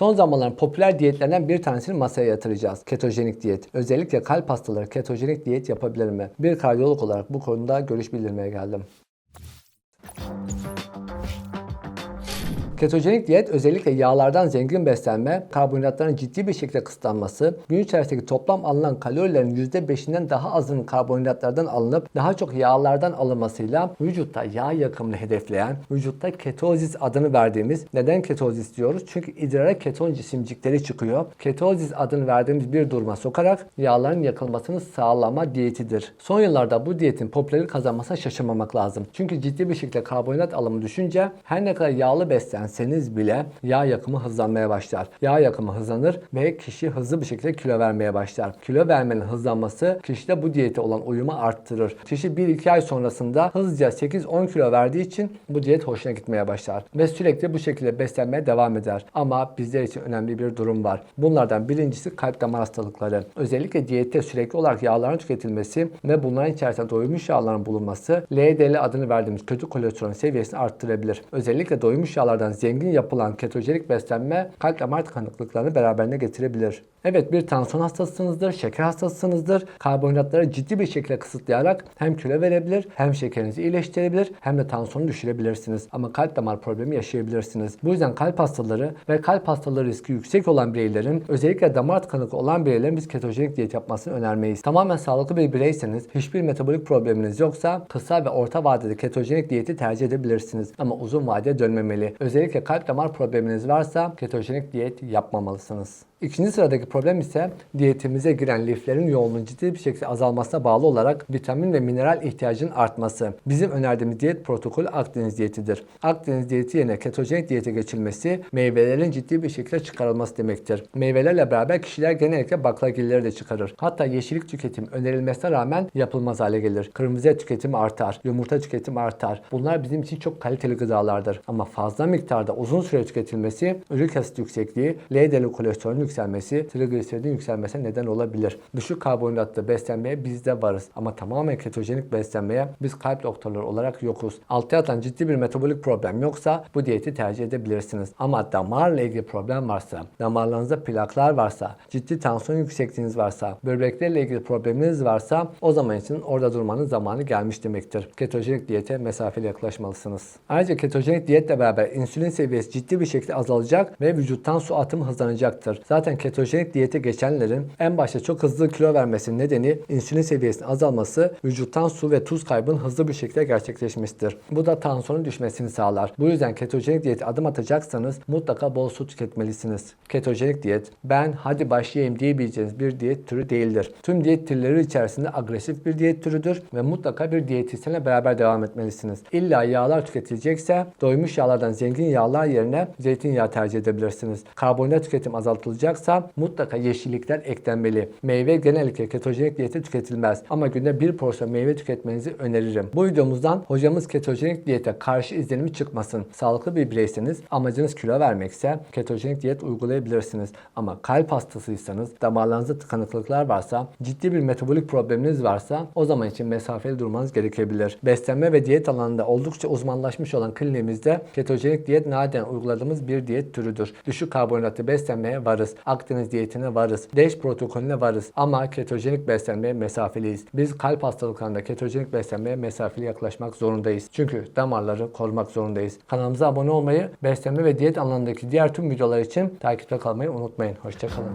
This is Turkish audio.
Son zamanların popüler diyetlerden bir tanesini masaya yatıracağız. Ketojenik diyet. Özellikle kalp hastaları ketojenik diyet yapabilir mi? Bir kardiyolog olarak bu konuda görüş bildirmeye geldim. Ketojenik diyet özellikle yağlardan zengin beslenme, karbonhidratların ciddi bir şekilde kısıtlanması, gün içerisindeki toplam alınan kalorilerin %5'inden daha azının karbonhidratlardan alınıp daha çok yağlardan alınmasıyla vücutta yağ yakımını hedefleyen, vücutta ketozis adını verdiğimiz, neden ketozis diyoruz? Çünkü idrara keton cisimcikleri çıkıyor. Ketozis adını verdiğimiz bir duruma sokarak yağların yakılmasını sağlama diyetidir. Son yıllarda bu diyetin popülerlik kazanmasına şaşırmamak lazım. Çünkü ciddi bir şekilde karbonhidrat alımı düşünce her ne kadar yağlı beslenseniz bile yağ yakımı hızlanmaya başlar. Yağ yakımı hızlanır ve kişi hızlı bir şekilde kilo vermeye başlar. Kilo vermenin hızlanması kişide bu diyete olan uyumu arttırır. Kişi 1-2 ay sonrasında hızlıca 8-10 kilo verdiği için bu diyet hoşuna gitmeye başlar. Ve sürekli bu şekilde beslenmeye devam eder. Ama bizler için önemli bir durum var. Bunlardan birincisi kalp damar hastalıkları. Özellikle diyette sürekli olarak yağların tüketilmesi ve bunların içerisinde doymuş yağların bulunması LDL adını verdiğimiz kötü kolesterol seviyesini arttırabilir. Özellikle doymuş yağlardan zengin yapılan ketojenik beslenme kalp damar tıkanıklıklarını beraberine getirebilir. Evet bir tansiyon hastasısınızdır, şeker hastasısınızdır. Karbonhidratları ciddi bir şekilde kısıtlayarak hem kilo verebilir, hem şekerinizi iyileştirebilir, hem de tansiyonu düşürebilirsiniz. Ama kalp damar problemi yaşayabilirsiniz. Bu yüzden kalp hastaları ve kalp hastalığı riski yüksek olan bireylerin, özellikle damar tıkanıklığı olan bireylerin biz ketojenik diyet yapmasını önermeyiz. Tamamen sağlıklı bir bireyseniz, hiçbir metabolik probleminiz yoksa kısa ve orta vadede ketojenik diyeti tercih edebilirsiniz. Ama uzun vadede dönmemeli. Özellikle kalp damar probleminiz varsa ketojenik diyet yapmamalısınız. İkinci sıradaki problem ise diyetimize giren liflerin yoğunluğunun ciddi bir şekilde azalmasına bağlı olarak vitamin ve mineral ihtiyacının artması. Bizim önerdiğimiz diyet protokolü Akdeniz diyetidir. Akdeniz diyeti yerine ketojenik diyete geçilmesi meyvelerin ciddi bir şekilde çıkarılması demektir. Meyvelerle beraber kişiler genellikle baklagilleri de çıkarır. Hatta yeşillik tüketim önerilmesine rağmen yapılmaz hale gelir. Kırmızı et tüketimi artar, yumurta tüketimi artar. Bunlar bizim için çok kaliteli gıdalardır. Ama fazla miktarda uzun süre tüketilmesi ürik asit yüksekliği, LDL kolesterolün yükselmesi, trigliseridin yükselmesine neden olabilir. Düşük karbonhidratlı beslenmeye biz de varız. Ama tamamen ketojenik beslenmeye biz kalp doktorları olarak yokuz. Altta yatan ciddi bir metabolik problem yoksa bu diyeti tercih edebilirsiniz. Ama damarla ilgili problem varsa, damarlarınızda plaklar varsa, ciddi tansiyon yüksekliğiniz varsa, böbreklerle ilgili probleminiz varsa o zaman için orada durmanın zamanı gelmiş demektir. Ketojenik diyete mesafeli yaklaşmalısınız. Ayrıca ketojenik diyetle beraber insülin seviyesi ciddi bir şekilde azalacak ve vücuttan su atımı hızlanacaktır. Zaten ketojenik diyete geçenlerin en başta çok hızlı kilo vermesinin nedeni insülin seviyesinin azalması, vücuttan su ve tuz kaybının hızlı bir şekilde gerçekleşmesidir. Bu da tansiyonun düşmesini sağlar. Bu yüzden ketojenik diyete adım atacaksanız mutlaka bol su tüketmelisiniz. Ketojenik diyet ben hadi başlayayım diyebileceğiniz bir diyet türü değildir. Tüm diyet türleri içerisinde agresif bir diyet türüdür ve mutlaka bir diyetisyenle beraber devam etmelisiniz. İlla yağlar tüketilecekse doymuş yağlardan zengin yağlar yerine zeytinyağı tercih edebilirsiniz. Karbonhidrat tüketim azaltılacaksa mutlaka yeşillikler eklenmeli. Meyve genellikle ketojenik diyete tüketilmez ama günde bir porsiyon meyve tüketmenizi öneririm. Bu videomuzdan hocamız ketojenik diyete karşı izlenimi çıkmasın. Sağlıklı bir bireyseniz amacınız kilo vermekse ketojenik diyet uygulayabilirsiniz. Ama kalp hastasıysanız, damarlarınızda tıkanıklıklar varsa, ciddi bir metabolik probleminiz varsa o zaman için mesafeli durmanız gerekebilir. Beslenme ve diyet alanında oldukça uzmanlaşmış olan kliniğimizde ketojenik diyet nadiren uyguladığımız bir diyet türüdür. Düşük karbonhidratlı beslenmeye varız. Akdeniz diyetine varız. DASH protokolüne varız. Ama ketojenik beslenmeye mesafeliyiz. Biz kalp hastalıklarında ketojenik beslenmeye mesafeli yaklaşmak zorundayız. Çünkü damarları korumak zorundayız. Kanalımıza abone olmayı, beslenme ve diyet alanındaki diğer tüm videolar için takipte kalmayı unutmayın. Hoşçakalın.